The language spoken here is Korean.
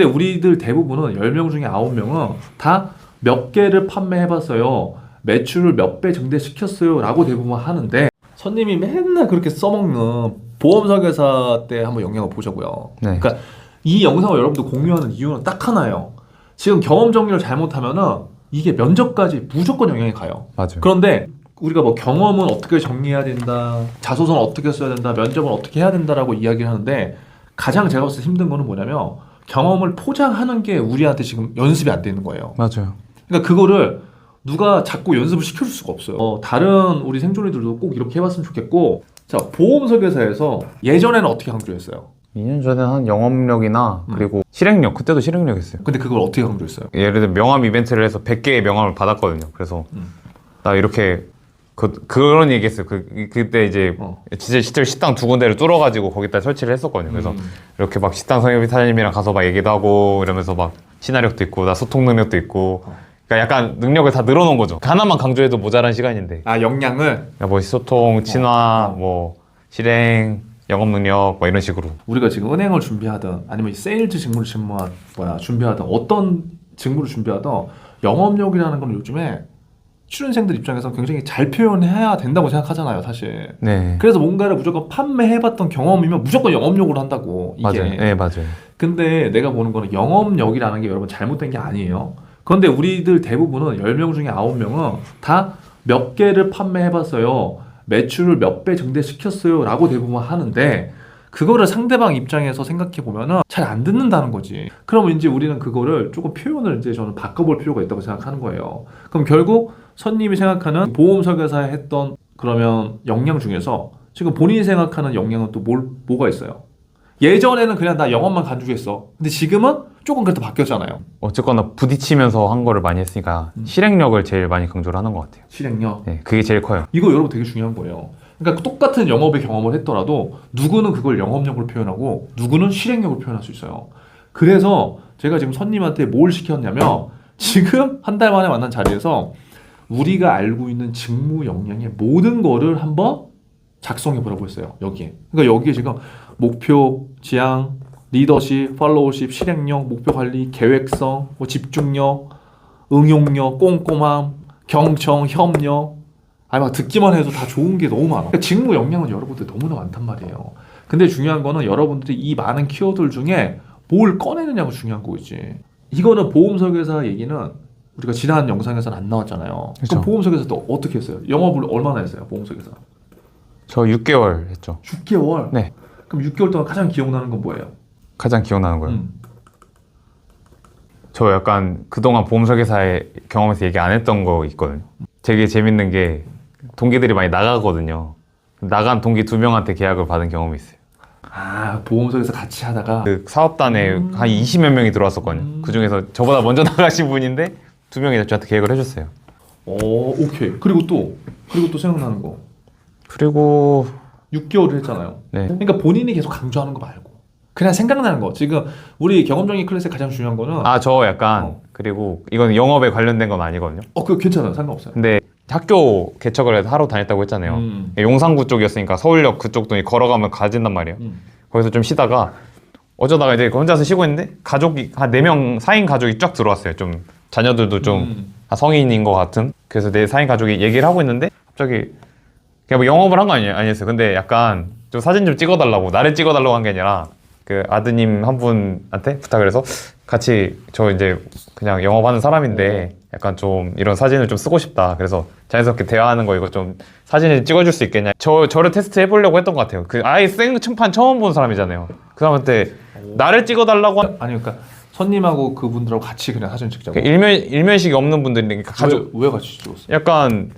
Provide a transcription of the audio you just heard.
그런데 우리들 대부분은 10명 중에 9명은 다 몇 개를 판매해 봤어요. 매출을 몇 배 증대시켰어요. 라고 대부분 하는데 손님이 맨날 그렇게 써먹는 보험 설계사 때 한번 영상을 보자고요. 네. 그러니까 이 영상을 여러분들 공유하는 이유는 딱 하나예요. 지금 경험 정리를 잘못하면은 이게 면접까지 무조건 영향이 가요. 맞아요. 그런데 우리가 뭐 경험은 어떻게 정리해야 된다, 자소서는 어떻게 써야 된다, 면접은 어떻게 해야 된다라고 이야기를 하는데 가장 제가 봤을 때 힘든 거는 뭐냐면 경험을 포장하는 게 우리한테 지금 연습이 안 되는 거예요. 맞아요. 그러니까 그거를 누가 자꾸 연습을 시켜줄 수가 없어요. 어, 다른 우리 생존이들도 꼭 이렇게 해봤으면 좋겠고, 자 보험 설계사에서 예전에는 어떻게 강조했어요? 2년 전에 한 영업력이나 음. 그리고 실행력 그때도 실행력 했어요. 근데 그걸 어떻게 강조했어요? 예를 들어 명함 이벤트를 해서 100개의 명함을 받았거든요. 그래서 음. 나 이렇게 그, 그런 얘기 했어요. 그 그때 이제 어. 진짜 실제 식당 두 군데를 뚫어가지고 거기다 설치를 했었거든요. 그래서 음. 이렇게 막 식당 성협이사님이랑 가서 막 얘기도 하고 이러면서 막 친화력도 있고 나 소통 능력도 있고 그러니까 약간 능력을 다 늘어놓은 거죠. 하나만 강조해도 모자란 시간인데 아 역량을 그러니까 뭐 소통, 친화, 어. 뭐 실행, 영업 능력 뭐 이런 식으로 우리가 지금 은행을 준비하든 아니면 이 세일즈 직무를 직무 뭐야 준비하든 어떤 직무를 준비하든 영업력이라는 건 요즘에 취준생들 입장에서 굉장히 잘 표현해야 된다고 생각하잖아요, 사실. 네 그래서 뭔가를 무조건 판매해봤던 경험이면 무조건 영업력으로 한다고 이게. 맞아요. 네 맞아요. 근데 내가 보는 거는 영업력이라는 게 여러분 잘못된 게 아니에요. 그런데 우리들 대부분은 10명 중에 9명은 다 몇 개를 판매해봤어요. 매출을 몇 배 증대시켰어요. 라고 대부분 하는데 그거를 상대방 입장에서 생각해 보면은 잘 안 듣는다는 거지. 그러면 이제 우리는 그거를 조금 표현을 이제 저는 바꿔볼 필요가 있다고 생각하는 거예요. 그럼 결국 손님이 생각하는 보험 설계사에 했던 그러면 역량 중에서 지금 본인이 생각하는 역량은 또 뭘, 뭐가 있어요? 예전에는 그냥 나 영업만 간주했어. 근데 지금은 조금 그래도 바뀌었잖아요. 어쨌거나 부딪히면서 한 거를 많이 했으니까 음. 실행력을 제일 많이 강조를 하는 것 같아요. 실행력. 네, 그게 제일 커요. 이거 여러분 되게 중요한 거예요. 그러니까 똑같은 영업의 경험을 했더라도 누구는 그걸 영업력으로 표현하고 누구는 실행력으로 표현할 수 있어요. 그래서 제가 지금 손님한테 뭘 시켰냐면 지금 한 달 만에 만난 자리에서 우리가 알고 있는 직무 역량의 모든 거를 한번 작성해 보라고 했어요. 여기에. 그러니까 여기에 지금 목표, 지향, 리더십, 팔로우십, 실행력, 목표 관리, 계획성, 뭐 집중력, 응용력, 꼼꼼함, 경청, 협력, 아니 막 듣기만 해도 다 좋은 게 너무 많아. 그러니까 직무 역량은 여러분들 너무나 많단 말이에요. 근데 중요한 거는 여러분들이 이 많은 키워드들 중에 뭘 꺼내느냐가 중요한 거지. 이거는 보험 설계사 얘기는 우리가 지난 영상에서는 안 나왔잖아요. 그쵸. 그럼 보험 설계사 또 어떻게 했어요? 영업을 얼마나 했어요? 보험 설계사? 저 6개월 했죠. 6개월. 네. 그럼 6개월 동안 가장 기억나는 건 뭐예요? 가장 기억나는 거예요. 음. 저 약간 그동안 보험 설계사의 경험에서 얘기 안 했던 거 있거든요. 되게 재밌는 게 동기들이 많이 나가거든요. 나간 동기 두 명한테 계약을 받은 경험이 있어요. 아 보험 설계사 같이 하다가 그 사업단에 음. 한 20몇 명이 들어왔었거든요. 음. 그 중에서 저보다 먼저 나가신 분인데 두 명이 저한테 계약을 해줬어요. 오 오케이. 그리고 또 그리고 또 생각나는 거 그리고 6개월을 했잖아요. 네. 그러니까 본인이 계속 강조하는 거 말고 그냥 생각나는 거. 지금 우리 경험정의 클래스의 가장 중요한 거는 아 저 약간 어. 그리고 이건 영업에 관련된 건 아니거든요. 어 그거 괜찮아요. 상관없어요. 근데 학교 개척을 해서 하러 다녔다고 했잖아요. 음. 용산구 쪽이었으니까 서울역 그쪽 돈이 걸어가면 가진단 말이에요. 음. 거기서 좀 쉬다가 어쩌다가 이제 혼자서 쉬고 있는데 가족이 한 네명 4인 가족이 쫙 들어왔어요. 좀 자녀들도 좀 음. 다 성인인 것 같은. 그래서 내 4인 가족이 얘기를 하고 있는데 갑자기 그냥 뭐 영업을 한 거 아니, 아니었어요. 근데 약간 좀 사진 좀 찍어달라고 나를 찍어달라고 한 게 아니라 그 아드님 한 분한테 부탁을 해서 같이 저 이제 그냥 영업하는 사람인데 약간 좀 이런 사진을 좀 쓰고 싶다. 그래서 자연스럽게 대화하는 거 이거 좀 사진을 찍어줄 수 있겠냐. 저 저를 테스트 해보려고 했던 것 같아요. 그 아예 생층판 처음 본 사람이잖아요. 그 사람한테 나를 찍어달라고 한 아니 그러니까 손님하고 그분들하고 같이 그냥 사진 찍자고. 그 일면 일면식이 없는 분들이니까 가족 왜, 왜 같이 찍었어? 약간